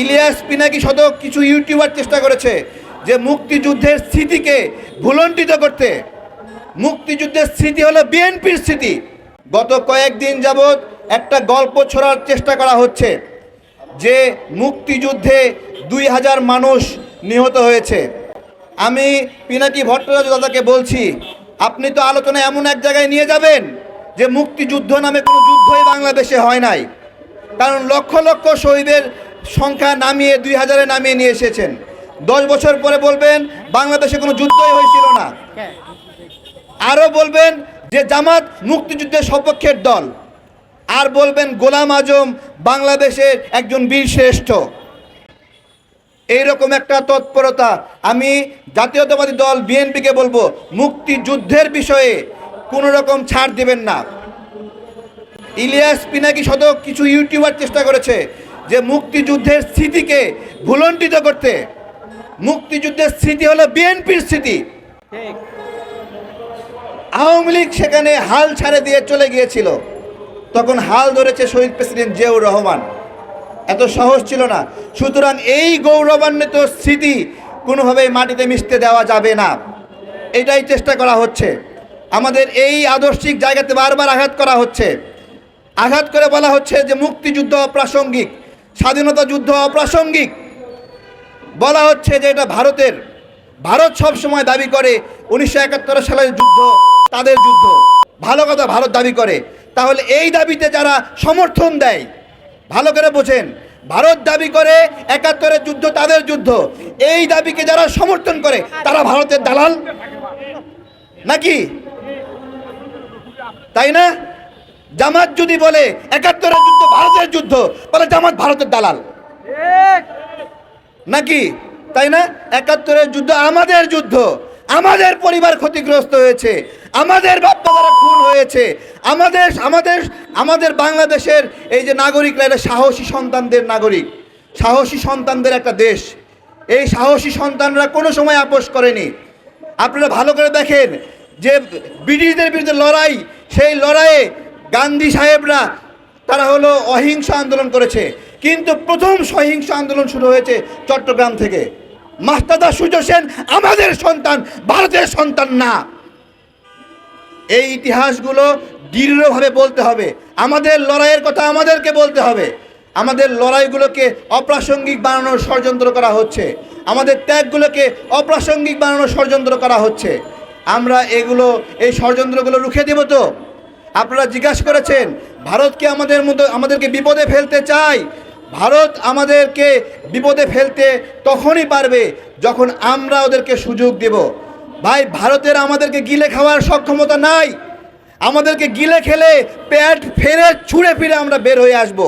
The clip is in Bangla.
ইলিয়াস পিনাকি শত কিছু ইউটিউবার চেষ্টা করেছে যে মুক্তিযুদ্ধের স্মৃতিকে ভুলণ্ঠিত করতে। মুক্তিযুদ্ধের স্মৃতি হলো বিএনপির স্মৃতি। গত কয়েকদিন যাবৎ একটা গল্প ছড়ার চেষ্টা করা হচ্ছে যে মুক্তিযুদ্ধে দুই হাজার মানুষ নিহত হয়েছে। আমি পিনাকি ভট্টাচার্য দাদাকে বলছি, আপনি তো আলোচনা এমন এক জায়গায় নিয়ে যাবেন যে মুক্তিযুদ্ধ নামে কোনো যুদ্ধই বাংলাদেশে হয় নাই। কারণ লক্ষ লক্ষ শহীদের সংখ্যা নামিয়ে দুই হাজারে নামিয়ে নিয়ে এসেছেন। দশ বছর পরে বলবেন, বাংলাদেশে কোনো যুদ্ধই হয়েছিল না। আরও বলবেন যে জামাত মুক্তিযুদ্ধের সপক্ষের দল। আর বলবেন, গোলাম আজম বাংলাদেশের একজন বীর শ্রেষ্ঠ। এইরকম একটা তৎপরতা আমি জাতীয়তাবাদী দল বিএনপিকে বলব, মুক্তিযুদ্ধের বিষয়ে কোনো রকম ছাড় দেবেন না। ইলিয়াস পিনাকি শত কিছু ইউটিউবার চেষ্টা করেছে যে মুক্তিযুদ্ধের স্মৃতিকে ভুলণ্ঠিত করতে মুক্তিযুদ্ধের স্মৃতি হলো বিএনপির স্মৃতি। আওয়ামী লীগ সেখানে হাল ছাড়ে দিয়ে চলে গিয়েছিল। তখন হাল ধরেছে শহীদ প্রেসিডেন্ট জিয়াউর রহমান। এত সহজ ছিল না। সুতরাং এই গৌরবান্বিত স্মৃতি কোনোভাবেই মাটিতে মিশতে দেওয়া যাবে না। এটাই চেষ্টা করা হচ্ছে। আমাদের এই আদর্শিক জায়গাতে বারবার আঘাত করা হচ্ছে। আঘাত করে বলা হচ্ছে যে মুক্তিযুদ্ধ অপ্রাসঙ্গিক। স্বাধীনতা যুদ্ধ অপ্রাসঙ্গিক। বলা হচ্ছে যে এটা ভারতের, ভারত সব সময় দাবি করে উনিশশো একাত্তর সালের যুদ্ধ, তাদের যুদ্ধ। ভালো কথা, ভারত দাবি করে। তাহলে এই দাবিতে যারা সমর্থন দেয়, ভালো করে বোঝেন, ভারত দাবি করে একাত্তরের যুদ্ধ, তাদের যুদ্ধ। এই দাবিকে যারা সমর্থন করে, তারা ভারতের দালাল? নাকি? তাই না? জামাত যদি বলে একাত্তরের যুদ্ধ ভারতের যুদ্ধ বলে জামাত ভারতের দালাল। নাকি? তাই না? একাত্তরের যুদ্ধ আমাদের যুদ্ধ। আমাদের পরিবার ক্ষতিগ্রস্ত হয়েছে। আমাদের বাপ্পাদারা খুন হয়েছে। আমাদের আমাদের আমাদের বাংলাদেশের এই যে নাগরিকরা এটা সাহসী সন্তানদের নাগরিক। সাহসী সন্তানদের একটা দেশ। এই সাহসী সন্তানরা কোনো সময় আপোষ করেনি। আপনারা ভালো করে দেখেন যে ব্রিটিশদের বিরুদ্ধে লড়াই, সেই লড়াইয়ে গান্ধী সাহেবরা, তারা হলো অহিংস আন্দোলন করেছে। কিন্তু প্রথম সহিংস আন্দোলন শুরু হয়েছে চট্টগ্রাম থেকে। মাস্তাদা সূর্য সেন আমাদের সন্তান, ভারতের সন্তান না। এই ইতিহাসগুলো দৃঢ়ভাবে বলতে হবে। আমাদের লড়াইয়ের কথা আমাদেরকে বলতে হবে। আমাদের লড়াইগুলোকে অপ্রাসঙ্গিক বানানোর ষড়যন্ত্র করা হচ্ছে। আমাদের ত্যাগগুলোকে অপ্রাসঙ্গিক বানানোর ষড়যন্ত্র করা হচ্ছে। আমরা এগুলো, এই ষড়যন্ত্রগুলো রুখে দেব তো? আপনারা জিজ্ঞাসা করেছেন ভারতকে আমাদের মধ্যে, আমাদেরকে বিপদে ফেলতে চায়? ভারত আমাদেরকে বিপদে ফেলতে তখনই পারবে যখন আমরা ওদেরকে সুযোগ দেব। ভাই, ভারতের আমাদেরকে গিলে খাওয়ার সক্ষমতা নাই। আমাদেরকে গিলে খেলে প্যাট ফেরে ছুঁড়ে ফিরে আমরা বের হয়ে আসব।